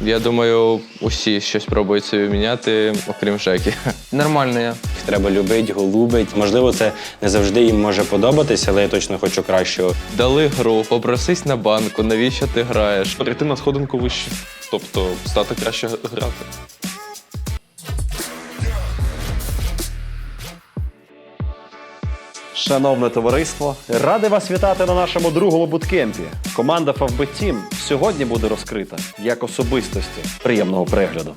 Я думаю, усі щось пробують собі міняти, окрім Жекі. Нормально я. Їх треба любить, голубить. Можливо, це не завжди їм може подобатися, але я точно хочу кращого. Дали гру, попросись на банку, навіщо ти граєш? перейти на сходинку вище, тобто стати краще грати. Шановне товариство, радий вас вітати на нашому другому буткемпі. Команда FFB Team сьогодні буде розкрита як особистості. Приємного перегляду.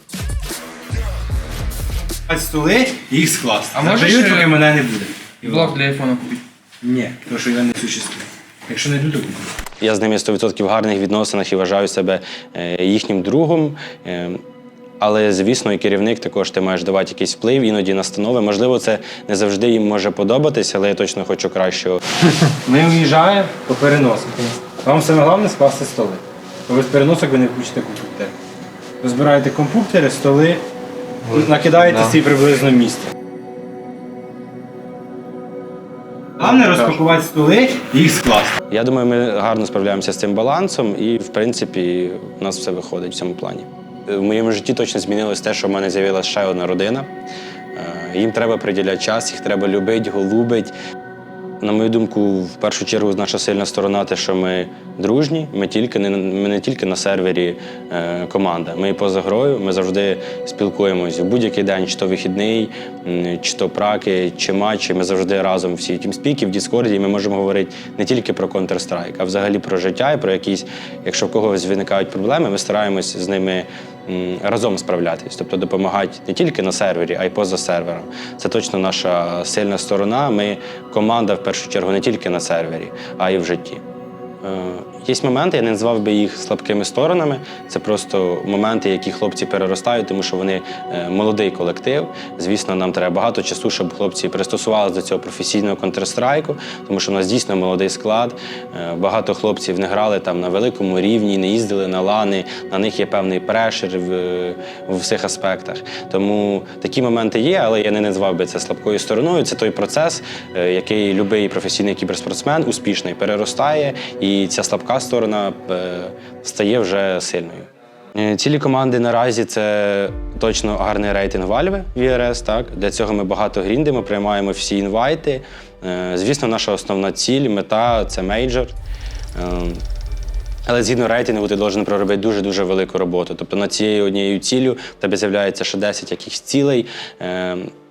столи і їх скласти. А На можеш, період, е, мене не буде. І Блок для айфона купити. Ні, тому що його не существує. Якщо не буде, куплю. Я з ними 100% в гарних відносинах і вважаю себе е, їхнім другом. Е, Але, звісно, і керівник також ти маєш давати якийсь вплив, іноді настанови. Можливо, це не завжди їм може подобатися, але я точно хочу кращого. Ми виїжджаємо по переносах. Вам саме головне скласти столи. Бо без переносок ви не включите комп'ютер. Ви збираєте комп'ютери, столи, накидаєте да. свій приблизно місце. Головне розпакувати столи і їх скласти. Я думаю, ми гарно справляємося з цим балансом, і в принципі у нас все виходить в цьому плані. В моєму житті точно змінилось те, що в мене з'явилася ще одна родина. Е, Їм треба приділяти час, їх треба любити, голубить. На мою думку, в першу чергу, наша сильна сторона те, що ми дружні. Ми тільки не ми не тільки на сервері е, команда. Ми і поза грою. Ми завжди спілкуємось в будь-який день, чи то вихідний, чи то праки, чи матчі. Ми завжди разом всі в тімспікі, в Діскорді. і Ми можемо говорити не тільки про Counter-Strike, а взагалі про життя і про якісь, якщо в когось виникають проблеми, ми стараємось з ними разом справлятись, тобто допомагати не тільки на сервері, а й поза сервером. Це точно наша сильна сторона. Ми команда в першу чергу не тільки на сервері, а й в житті. Є моменти, я не назвав би їх слабкими сторонами. Це просто моменти, які хлопці переростають, тому що вони е, молодий колектив. Звісно, нам треба багато часу, щоб хлопці пристосувалися до цього професійного контрстрайку, тому що у нас дійсно молодий склад. Е, Багато хлопців не грали там на великому рівні, не їздили на лани. На них є певний прешер в, в всіх аспектах. Тому такі моменти є, але я не назвав би це слабкою стороною. Це той процес, е, який будь-який професійний кіберспортсмен успішний переростає, і ця слабка сторона е, стає вже сильною. Е, Цілі команди наразі це точно гарний рейтинг Valve в ERS, Так для цього ми багато гріндимо, приймаємо всі інвайти. Е, Звісно, наша основна ціль, мета це мейджор. Але згідно рейтингу, ти должен проробити дуже-дуже велику роботу. Тобто над цією однією ціллю в тебе з'являється ще 10 якихось цілей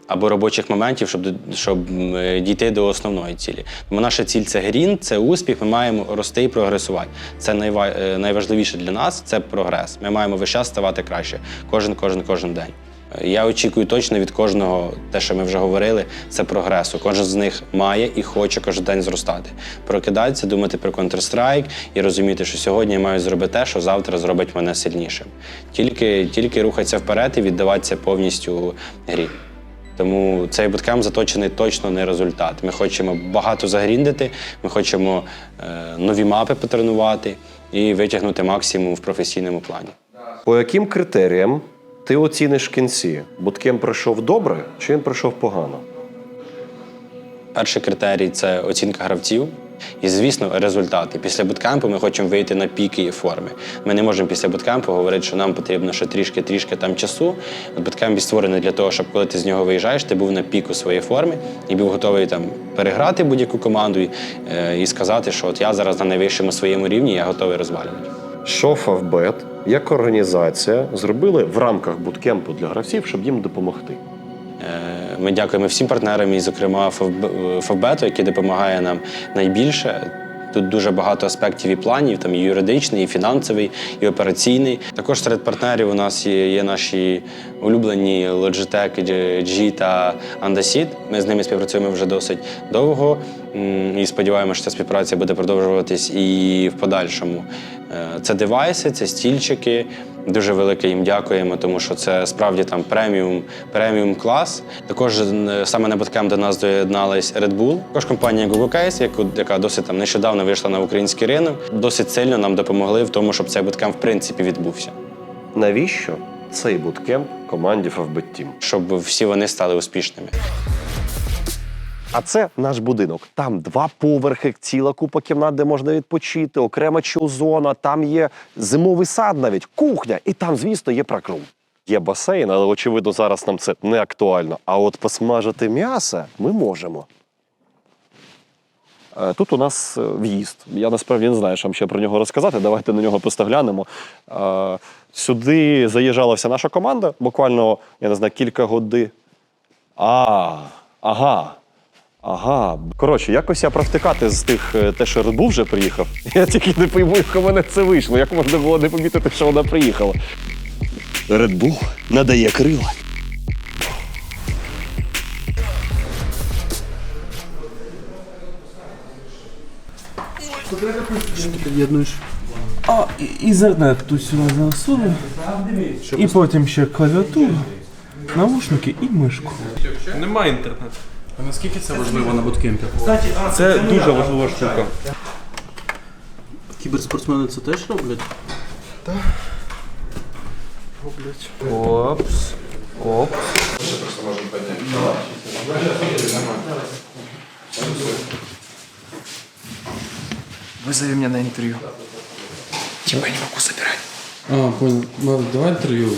або робочих моментів, щоб, щоб е, дійти до основної цілі. Тому наша ціль це грін, це успіх. Ми маємо рости і прогресувати. Це е, найважливіше для нас це прогрес. Ми маємо весь час ставати краще. Кожен, кожен, кожен день. Е, Я очікую точно від кожного, те, що ми вже говорили, це прогресу. Кожен з них має і хоче кожен день зростати. Прокидатися, думати про Counter-Strike і розуміти, що сьогодні я маю зробити те, що завтра зробить мене сильнішим. Тільки, тільки рухатися вперед і віддаватися повністю грі. Тому цей буткем заточений точно не результат. Ми хочемо багато загріндити, ми хочемо е, нові мапи потренувати і витягнути максимум в професійному плані. По яким критеріям ти оціниш кінці? Буткем пройшов добре чи він пройшов погано? Перший критерій це оцінка гравців. І, звісно, результати. Після буткемпу ми хочемо вийти на піки і форми. Ми не можемо після буткемпу говорити, що нам потрібно ще трішки-трішки там часу. Буткемп створений для того, щоб коли ти з нього виїжджаєш, ти був на піку своєї форми і був готовий там переграти будь-яку команду і, е, і сказати, що от я зараз на найвищому своєму рівні, я готовий розвалювати. Що Фавбет як організація зробили в рамках буткемпу для гравців, щоб їм допомогти? Ми дякуємо всім партнерам, і, зокрема, Фавб- Фавбету, який допомагає нам найбільше. Тут дуже багато аспектів і планів, там і юридичний, і фінансовий, і операційний. Також серед партнерів у нас є, є наші улюблені Logitech G та Andasit. Ми з ними співпрацюємо вже досить довго і сподіваємося, що ця співпраця буде продовжуватись і в подальшому. Е, Це девайси, це стільчики. Дуже велике їм дякуємо, тому що це справді там преміум, преміум клас. Також е, саме на Bootcamp до нас доєдналась Red Bull. Також компанія Google Case, яку- яка досить там нещодавно вийшла на український ринок, досить сильно нам допомогли в тому, щоб цей Bootcamp в принципі відбувся. Навіщо цей буткемп команді Фавбет Team? щоб всі вони стали успішними. А це наш будинок. Там два поверхи, ціла купа кімнат, де можна відпочити, окрема чил-зона, там є зимовий сад навіть, кухня, і там, звісно, є пракрум. Є басейн, але очевидно, зараз нам це не актуально. А от посмажити м'ясо ми можемо. Е, Тут у нас е, в'їзд. Я насправді не знаю, що вам ще про нього розказати. Давайте на нього просто глянемо. Е, Сюди заїжджала вся наша команда, буквально, я не знаю, кілька годин. А, ага. Ага. Коротше, якось я провтикати з тих, е, те, що Red Bull вже приїхав. Я тільки не пойму, як у мене це вийшло. Як можна було не помітити, що вона приїхала. Red Bull надає крила. А, і- Ізернет тут сюди засунув. І потім ще клавіатуру, наушники і мишку. Немає інтернету. А наскільки це важливо на буткемпі? Це дуже важлива штука. Кіберспортсмени це теж роблять? Опс. Опс. Вызови меня на интервью. Типа я не могу собирать. А, понял. Давай интервью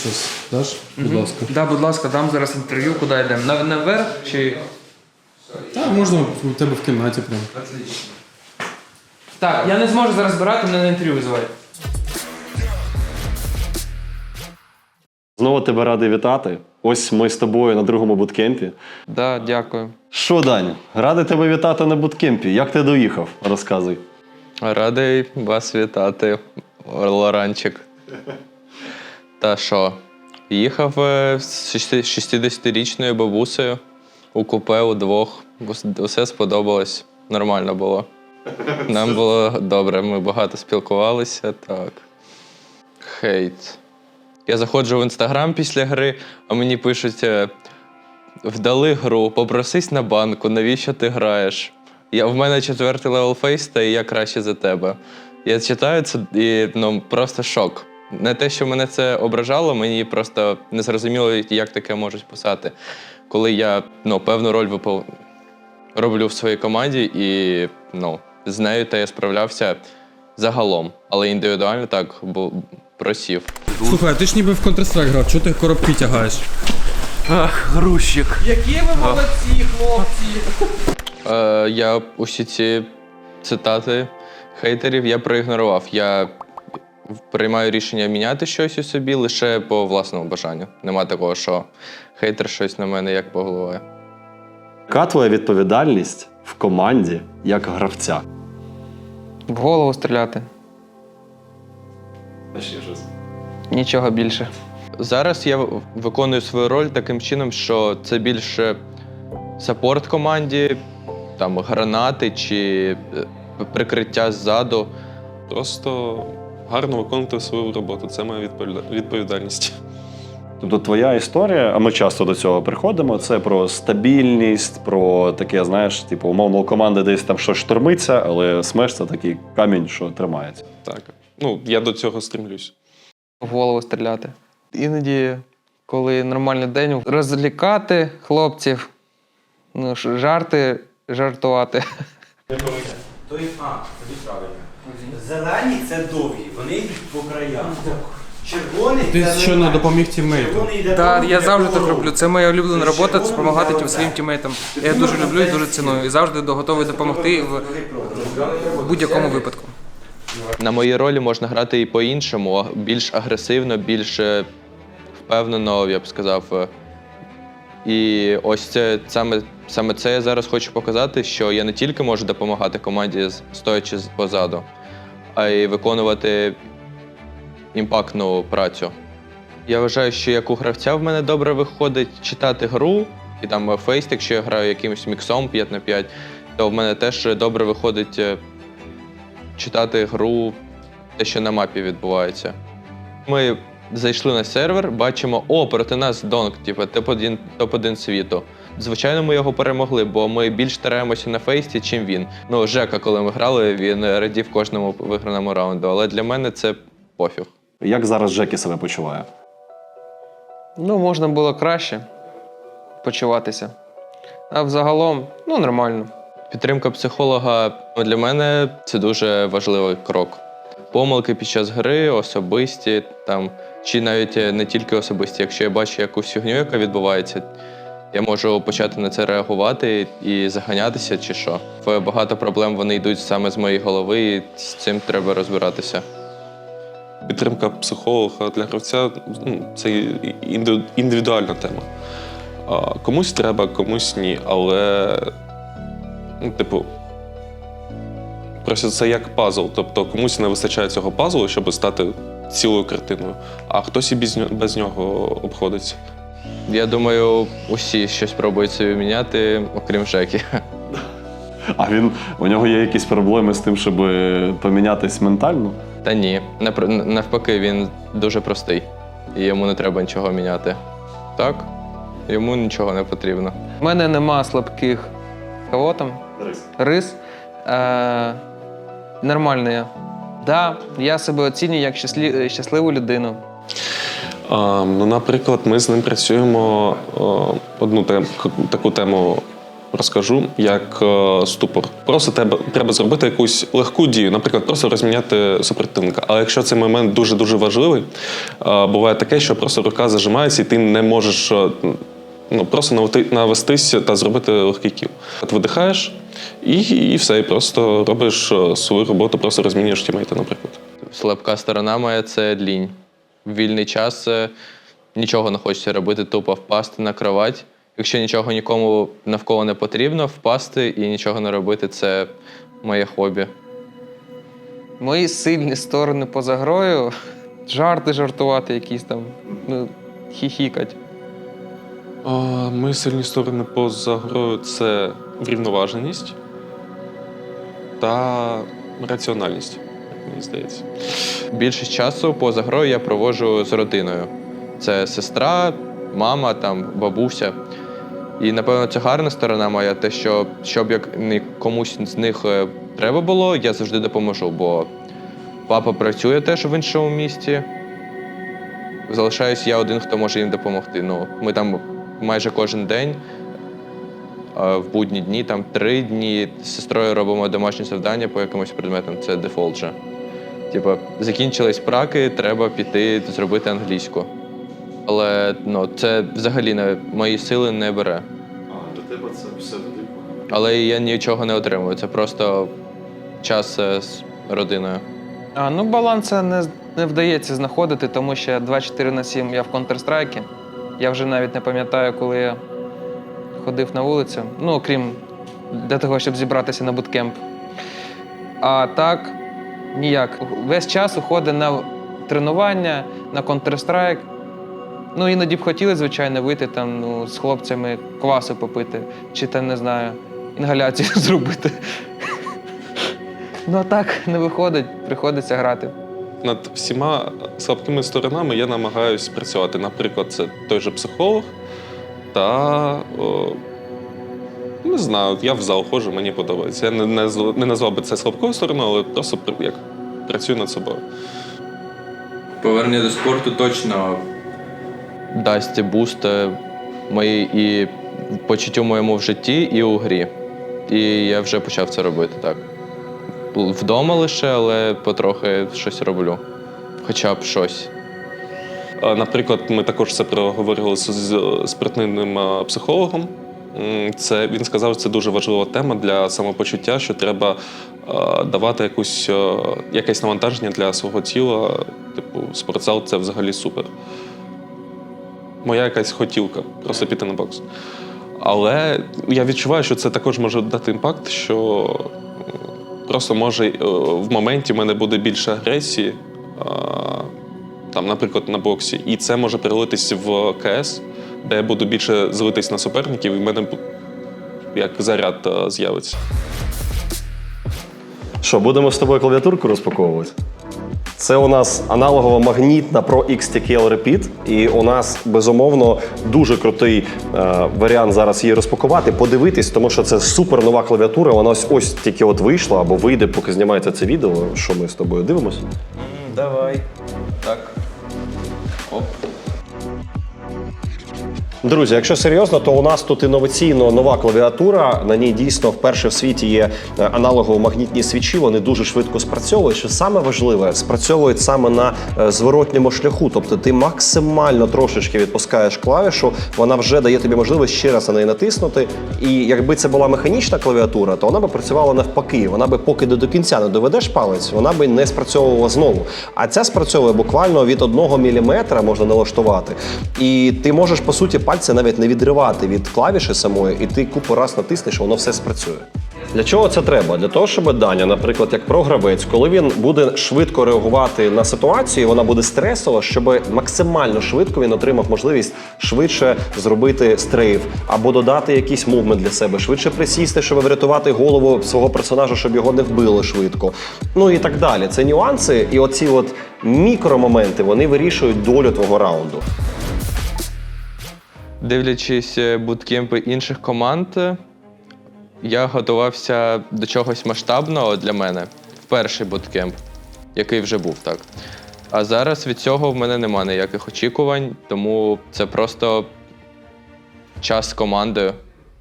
щось даш, будь ласка. Да, будь ласка, дам зараз інтерв'ю, куди йдемо? На, наверх чи. Та можна у тебе в кімнаті прям. Так, я не зможу зараз збирати, мене на інтерв'ю визивають. Знову тебе радий вітати. Ось ми з тобою на другому буткемпі. Да, дякую. Що, Даня, радий тебе вітати на буткемпі. Як ти доїхав? Розказуй. Радий вас вітати, Лоранчик. Та що? Їхав е, з 60-річною бабусею у купе удвох. Ус- Усе сподобалось. Нормально було. Нам було добре, ми багато спілкувалися. Так. Хейт. Я заходжу в інстаграм після гри, а мені пишуть: е, вдали гру, попросись на банку, навіщо ти граєш? Я, в мене четвертий левел фейста, і я краще за тебе. Я читаю це і ну, просто шок. Не те, що мене це ображало, мені просто не зрозуміло, як таке можуть писати. Коли я ну, певну роль випов... роблю в своїй команді, і ну, з нею та я справлявся загалом. Але індивідуально так бу- просів. Слухай, а ти ж ніби в Counter-Strike грав, чого ти коробки тягаєш? Які ви молодці, хлопці! Е, я усі ці цитати хейтерів я проігнорував. Я приймаю рішення міняти щось у собі лише по власному бажанню. Нема такого, що хейтер щось на мене як поголоває. Яка твоя відповідальність в команді як гравця? В голову стріляти. Нічого більше. Зараз я виконую свою роль таким чином, що це більше сапорт команді, там гранати чи е, прикриття ззаду. Просто гарно виконувати свою роботу. Це моя відповідальність. Тобто твоя історія, а ми часто до цього приходимо, це про стабільність, про таке, знаєш, типу, умовно, у команди десь там щось штормиться, але смеш це такий камінь, що тримається. Так. Ну, я до цього стремлюсь. В голову стріляти. Іноді, коли нормальний день, розлікати хлопців, ну, жарти, жартувати. Зелені це довгі, вони йдуть по краях. Червоний Ти це щойно легенький. допоміг тіммейту. Червоний йде Так, я завжди так роблю. Це моя улюблена робота це допомагати тим своїм тімейтам. Я дуже люблю і дуже ціную. І завжди готовий допомогти в будь-якому випадку. На моїй ролі можна грати і по-іншому, а- більш агресивно, більш е, впевнено, я б сказав. Е, І ось це саме, саме це я зараз хочу показати, що я не тільки можу допомагати команді, з- стоячи з- позаду, а й виконувати імпактну працю. Я вважаю, що як у гравця в мене добре виходить читати гру, і там е, фейст, якщо я граю якимось міксом 5 на 5, то в мене теж добре виходить е, читати гру, те, що на мапі відбувається. Ми зайшли на сервер, бачимо, о, проти нас Донг, типу, топ-1 топ-1 світу. Звичайно, ми його перемогли, бо ми більш стараємося на фейсті, чим він. Ну, Жека, коли ми грали, він радів кожному виграному раунду. Але для мене це пофіг. Як зараз Джекі себе почуває? Ну, можна було краще почуватися. А взагалом, ну нормально. Підтримка психолога для мене це дуже важливий крок. Помилки під час гри, особисті, там, чи навіть е, не тільки особисті. Якщо я бачу якусь фігню, яка відбувається, я можу почати на це реагувати і заганятися, чи що. Багато проблем вони йдуть саме з моєї голови, і з цим треба розбиратися. Підтримка психолога для гравця ну, це індивідуальна тема. Комусь треба, комусь ні. Але, ну, типу, просто це як пазл. Тобто комусь не вистачає цього пазлу, щоб стати цілою картиною, а хтось і без нього обходиться. Я думаю, усі щось пробують собі міняти, окрім Жекі. А він у нього є якісь проблеми з тим, щоб помінятись ментально? Та ні, навпаки, він дуже простий. І йому не треба нічого міняти. Так, йому нічого не потрібно. У мене нема слабких кого там? Рис. Рис. Е, нормально я. Да, я себе оцінюю як щасливу людину. Ну, наприклад, ми з ним працюємо е, одну тем, к- таку тему. Розкажу, як е, ступор. Просто треба, треба зробити якусь легку дію, наприклад, просто розміняти супротивника. Але якщо цей момент дуже дуже важливий, е, буває таке, що просто рука зажимається, і ти не можеш е, ну, просто навестись та зробити легкий кіл. От видихаєш і, і все, і просто робиш е, свою роботу, просто розмінюєш тімейта, наприклад. Слабка сторона моя це лінь. В вільний час е, нічого не хочеться робити, тупо впасти на кровать. Якщо нічого нікому навколо не потрібно, впасти і нічого не робити це моє хобі. Мої сильні сторони поза грою жарти жартувати, якісь там, ну, хіхікать. А, Мої сильні сторони поза грою це врівноваженість та раціональність, мені здається. Більшість часу поза грою я проводжу з родиною. Це сестра, мама, там, бабуся. І напевно це гарна сторона моя, те, що щоб як комусь з них е, треба було, я завжди допоможу. Бо папа працює теж в іншому місті. Залишаюсь я один, хто може їм допомогти. Ну, ми там майже кожен день, е, в будні дні, там три дні з сестрою робимо домашні завдання по якимось предметам. Це дефолт же. Типа, закінчились праки, треба піти зробити англійську. Але ну, це взагалі не мої сили не бере. А, для тебе це все Але я нічого не отримую. Це просто час е, з родиною. А, ну баланса не, не вдається знаходити, тому що 24 на 7 я в Counter-Strike. Я вже навіть не пам'ятаю, коли я ходив на вулицю. Ну, окрім для того, щоб зібратися на буткемп. А так, ніяк. Весь час уходить на тренування, на Counter-Strike. Ну, іноді б хотіли, звичайно, вийти там ну, з хлопцями квасу попити, чи там, не знаю, інгаляцію зробити. Ну а так не виходить, приходиться грати. Над всіма слабкими сторонами я намагаюся працювати. Наприклад, це той же психолог та. О, не знаю, я в зал ходжу, мені подобається. Я не, не, не назвав би це слабкою стороною, але просто як працюю над собою. Повернення до спорту точно дасть буст е, моїй і почуттю моєму в житті, і у грі. І я вже почав це робити так. Вдома лише, але потрохи щось роблю. Хоча б щось. Наприклад, ми також це проговорили з, з спортивним психологом. Це він сказав, що це дуже важлива тема для самопочуття, що треба а, давати якусь а, якесь навантаження для свого тіла. Типу, спортзал це взагалі супер. Моя якась хотілка просто піти на бокс. Але я відчуваю, що це також може дати імпакт, що просто може е, в моменті в мене буде більше агресії. там, наприклад, на боксі, і це може перелитись в КС, де я буду більше злитись на суперників, і в мене як заряд е, з'явиться. Що, будемо з тобою клавіатурку розпаковувати? Це у нас аналогова магнітна Pro XTKL Repeat. І у нас безумовно дуже крутий е, варіант зараз її розпакувати, подивитись, тому що це супер нова клавіатура. Вона ось ось тільки от вийшла або вийде, поки знімається це відео. Що ми з тобою дивимося? Давай. Так. Оп. Друзі, якщо серйозно, то у нас тут інноваційно нова клавіатура. На ній дійсно вперше в світі є е, аналогово-магнітні свічі. Вони дуже швидко спрацьовують. Що саме важливе, спрацьовують саме на е, зворотньому шляху. Тобто ти максимально трошечки відпускаєш клавішу, вона вже дає тобі можливість ще раз на неї натиснути. І якби це була механічна клавіатура, то вона би працювала навпаки. Вона би поки до кінця не доведеш палець, вона би не спрацьовувала знову. А ця спрацьовує буквально від 1 міліметра можна налаштувати. І ти можеш по суті пальця навіть не відривати від клавіші самої, і ти купу раз натиснеш, і воно все спрацює. Для чого це треба? Для того, щоб Даня, наприклад, як програвець, коли він буде швидко реагувати на ситуацію, вона буде стресова, щоб максимально швидко він отримав можливість швидше зробити стрейф або додати якийсь мувмент для себе, швидше присісти, щоб врятувати голову свого персонажа, щоб його не вбили швидко. Ну і так далі. Це нюанси, і оці от мікромоменти вони вирішують долю твого раунду. Дивлячись е, буткемпи інших команд, е, я готувався до чогось масштабного для мене перший буткемп, який вже був так. А зараз від цього в мене немає ніяких очікувань, тому це просто час з командою.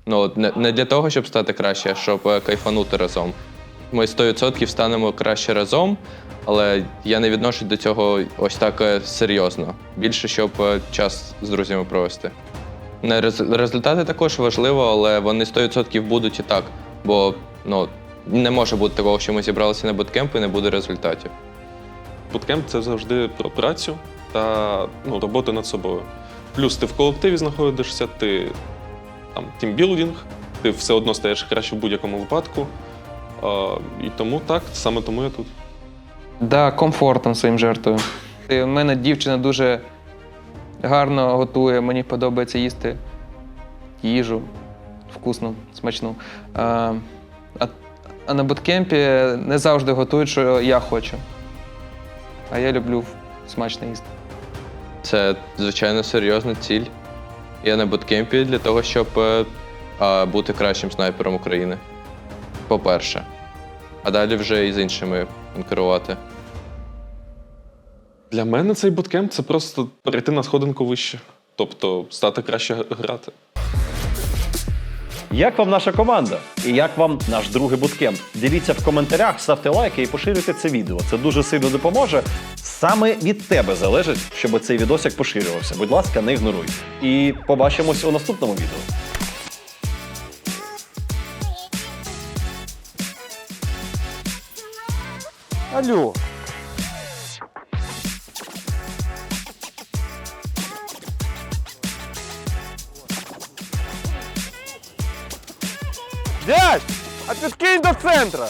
Ну, не, для того, щоб стати краще, а щоб е, кайфанути разом. Ми 100% станемо краще разом, але я не відношу до цього ось так серйозно. Більше, щоб час з друзями провести. Результати також важливо, але вони 100% будуть і так. Бо ну, не може бути такого, що ми зібралися на буткемп і не буде результатів. Буткемп це завжди про працю та ну, роботу над собою. Плюс ти в колективі знаходишся, ти там тімбілдинг, ти все одно стаєш краще в будь-якому випадку. А, і тому так, саме тому я тут. Да, комфортом своїм жертвою. У мене дівчина дуже гарно готує, мені подобається їсти їжу вкусну, смачну. А, а, на буткемпі не завжди готують, що я хочу. А я люблю смачно їсти. Це звичайно серйозна ціль. Я на буткемпі для того, щоб е, а, бути кращим снайпером України. По-перше. А далі вже і з іншими конкурувати. Для мене цей буткемп це просто перейти на сходинку вище. Тобто стати краще грати. Як вам наша команда? І як вам наш другий буткемп? Діліться в коментарях, ставте лайки і поширюйте це відео. Це дуже сильно допоможе. Саме від тебе залежить, щоб цей відосик поширювався. Будь ласка, не ігноруй. І побачимось у наступному відео. Алло. Дядь, а підкинь до центра.